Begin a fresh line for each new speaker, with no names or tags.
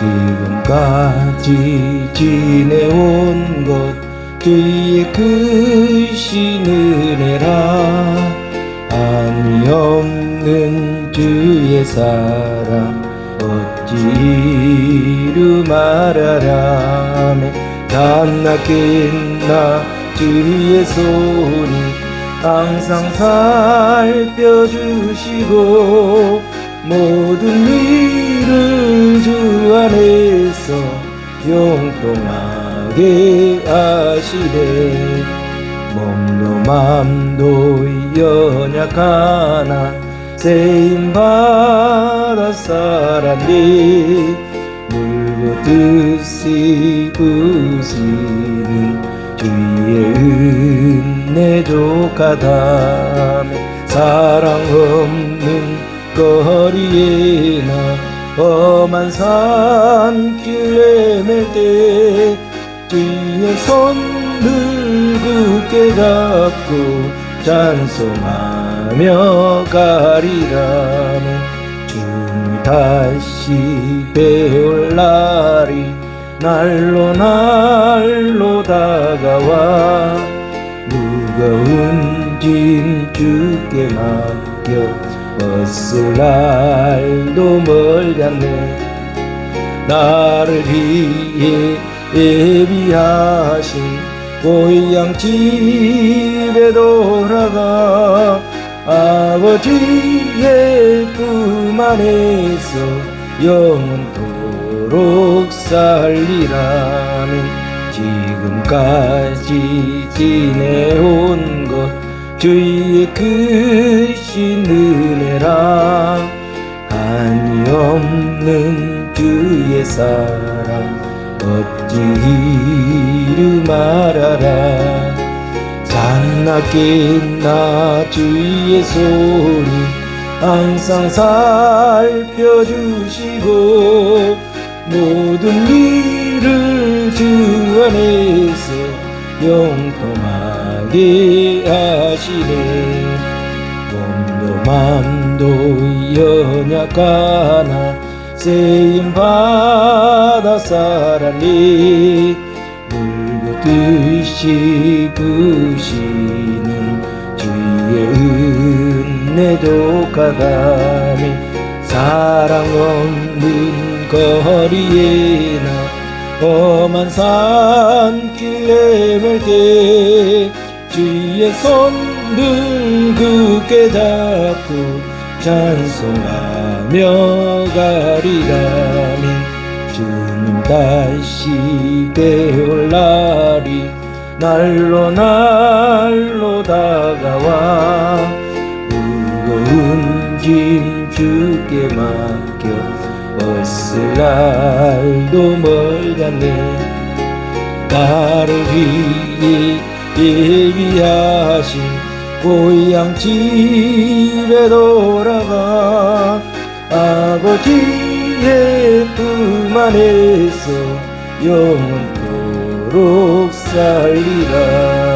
지금까지 지내온 것 주의 크신 은혜라. 아니 없는 주의 사랑 어찌 이루 말하라매 단나겠나 주의 손이 항상 살펴주시고 모든 용통하게 하시네 몸도 맘도 연약하나 세임 받아 살았니 물고 뜻이 부시는 주의 은혜 족하다매 사랑 없는 거리에나 험한 산길에 맬때 주의 손을 굳게 잡고 찬송하며 가리라네 주님 다시 배울 날이 날로 날로 다가와 무거운 짐 주께 맡겨 벗을 날도 멀겠네. 나를 위해 예비하신 고향 집에 돌아가 아버지의 품 안에서 영원토록 살리라는 지금까지 지내온 것. 주의 크신 은혜라. 한이 없는 주의 사랑 어찌 이루 말하라. 잔나겠나 주의 손이 항상 살펴주시고 모든 일을 주 안에서 영통하게 하시네 몸도 맘도 연약하나 세임 받아 살았니 물고 뜻이 부시는 주의 은혜도 가다니 사랑 없는 거리에나 험한 산길에 뵐때 주의 손 을 굳게 잡고 찬송하며 가리라니 주님 다시 배울 날이 날로 날로 다가와 무거운 짐 주께 맡겨 벗을 날도 멀겠네. 나를 위해 예비하신 고향 집에 돌아가 아버지의 품 안에서 영원토록 살리라